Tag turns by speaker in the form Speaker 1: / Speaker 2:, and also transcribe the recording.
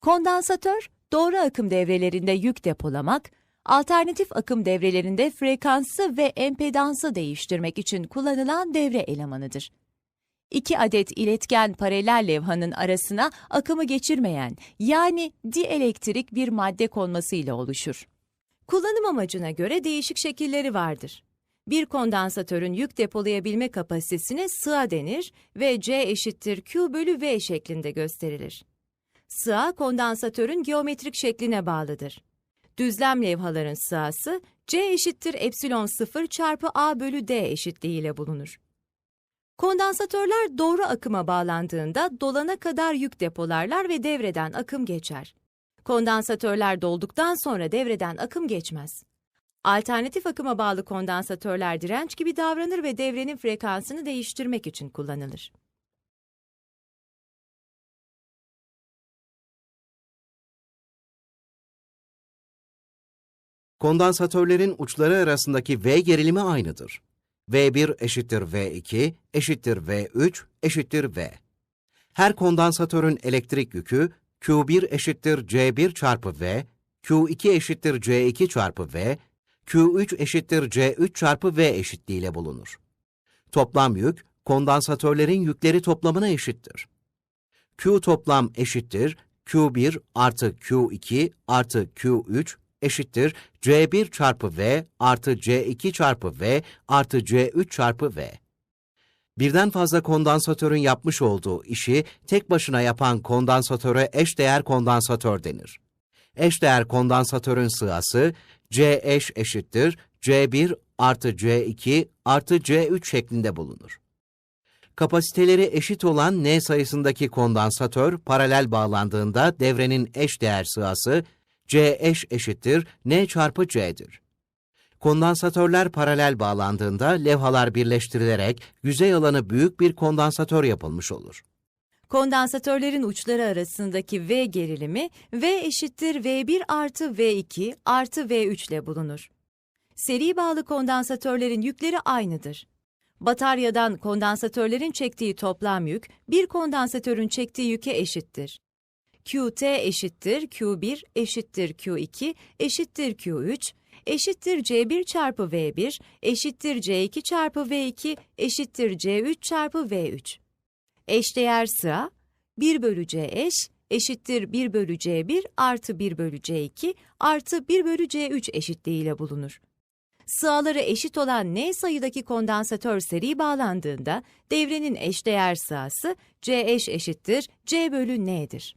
Speaker 1: Kondansatör, doğru akım devrelerinde yük depolamak, alternatif akım devrelerinde frekansı ve empedansı değiştirmek için kullanılan devre elemanıdır. İki adet iletken paralel levhanın arasına akımı geçirmeyen yani dielektrik bir madde konmasıyla oluşur. Kullanım amacına göre değişik şekilleri vardır. Bir kondansatörün yük depolayabilme kapasitesine sığa denir ve C eşittir Q bölü V şeklinde gösterilir. Sığa kondansatörün geometrik şekline bağlıdır. Düzlem levhaların sığası C eşittir epsilon 0 çarpı A bölü D eşitliğiyle bulunur. Kondansatörler doğru akıma bağlandığında dolana kadar yük depolarlar ve devreden akım geçer. Kondansatörler dolduktan sonra devreden akım geçmez. Alternatif akıma bağlı kondansatörler direnç gibi davranır ve devrenin frekansını değiştirmek için kullanılır.
Speaker 2: Kondansatörlerin uçları arasındaki V gerilimi aynıdır. V1 eşittir V2 eşittir V3 eşittir V. Her kondansatörün elektrik yükü Q1 eşittir C1 çarpı V, Q2 eşittir C2 çarpı V, Q3 eşittir C3 çarpı V eşitliğiyle bulunur. Toplam yük, kondansatörlerin yükleri toplamına eşittir. Q toplam eşittir Q1 artı Q2 artı Q3 eşittir C1 çarpı V artı C2 çarpı V artı C3 çarpı V. Birden fazla kondansatörün yapmış olduğu işi tek başına yapan kondansatöre eşdeğer kondansatör denir. Eşdeğer kondansatörün sığası C eş eşittir C1 artı C2 artı C3 şeklinde bulunur. Kapasiteleri eşit olan N sayısındaki kondansatör paralel bağlandığında devrenin eşdeğer sığası C eş eşittir N çarpı C'dir. Kondansatörler paralel bağlandığında levhalar birleştirilerek yüzey alanı büyük bir kondansatör yapılmış olur.
Speaker 1: Kondansatörlerin uçları arasındaki V gerilimi V eşittir V1 artı V2 artı V3 ile bulunur. Seri bağlı kondansatörlerin yükleri aynıdır. Bataryadan kondansatörlerin çektiği toplam yük, bir kondansatörün çektiği yüke eşittir. QT eşittir Q1 eşittir Q2 eşittir Q3 eşittir C1 çarpı V1 eşittir C2 çarpı V2 eşittir C3 çarpı V3. Eşdeğer sığa 1 bölü C eş eşittir 1 bölü C1 artı 1 bölü C2 artı 1 bölü C3 eşitliğiyle bulunur. Sığaları eşit olan N sayıdaki kondansatör seri bağlandığında devrenin eşdeğer sığası C eş eşittir C bölü N'dir.